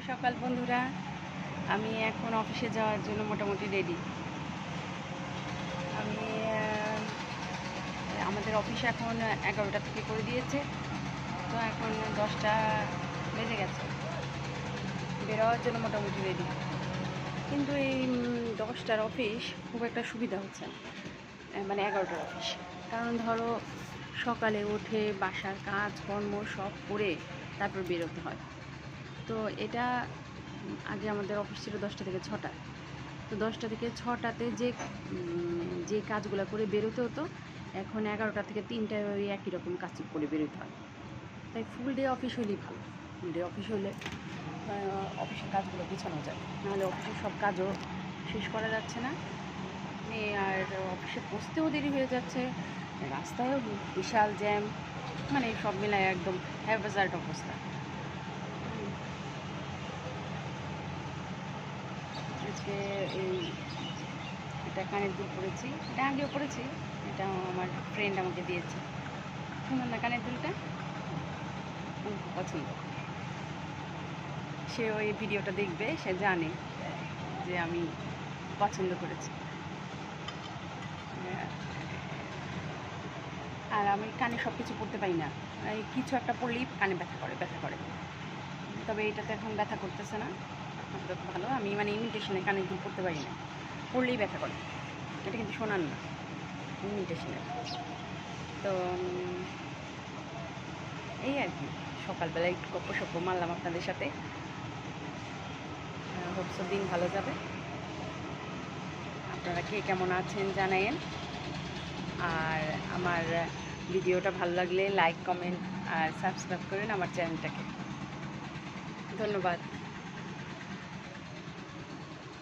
সকাল বন্ধুরা। আমি এখন অফিসে যাওয়ার জন্য মোটামুটি রেডি আমি আমাদের অফিস এখন এগারোটা থেকে করে দিয়েছে। তো এখন দশটা বেজে গেছে। বেরোয়ার জন্য মোটামুটি রেডি কিন্তু এই দশটার অফিস খুব একটা সুবিধা হচ্ছে না। মানে এগারোটার অফিস। কারণ ধরো, সকালে উঠে বাসার কাজ কর্ম সব করে তারপর বেরোতে হয়। তো এটা আগে আমাদের অফিস ছিল দশটা থেকে ছটা। তো দশটা থেকে ছটাতে যে যে কাজগুলো করে বেরোতে হতো, এখন এগারোটা থেকে তিনটায় ওই একই রকম কাজ করে বেরোতে হয়। তাই ফুল ডে অফিস হলেই ভালো। ফুল ডে অফিস হলে অফিসের কাজগুলো গুছানো যায়। নাহলে অফিসের সব কাজও শেষ করা যাচ্ছে না। আর অফিসে পৌঁছতেও দেরি হয়ে যাচ্ছে। রাস্তায়ও বিশাল জ্যাম মানে সব মিলায় একদম হ্যাভাজার্ট অবস্থা। আজকে এই এটা কানের দুল পরেছি, এটা আগেও পরেছি এটা আমার ফ্রেন্ড আমাকে দিয়েছে। সুন্দর না কানের দুলটা, খুব পছন্দ। সে ওই ভিডিওটা দেখবে, সে জানে যে আমি পছন্দ করেছি। আর আমি কানে সব কিছু পড়তে পারি না। কিছু একটা পড়লেই কানে ব্যথা করে ব্যথা করে। তবে এটাতে এখন ব্যথা করতেছে না। আপাতত ভালো। আমি মানে ইমিটেশনে কানে দুল পড়তে পারি না। পড়লেই ব্যথা করে। এটা কিন্তু শোনান না। ইমিটেশনের তো এই আর কি। সকালবেলা একটু গপ্প সপ্প মারলাম আপনাদের সাথে। হোপসো দিন ভালো যাবে। আপনারা কে কেমন আছেন জানায়েন। আর আমার ভিডিওটা ভালো লাগলে লাইক কমেন্ট আর সাবস্ক্রাইব করেন আমার চ্যানেলটাকে ধন্যবাদ।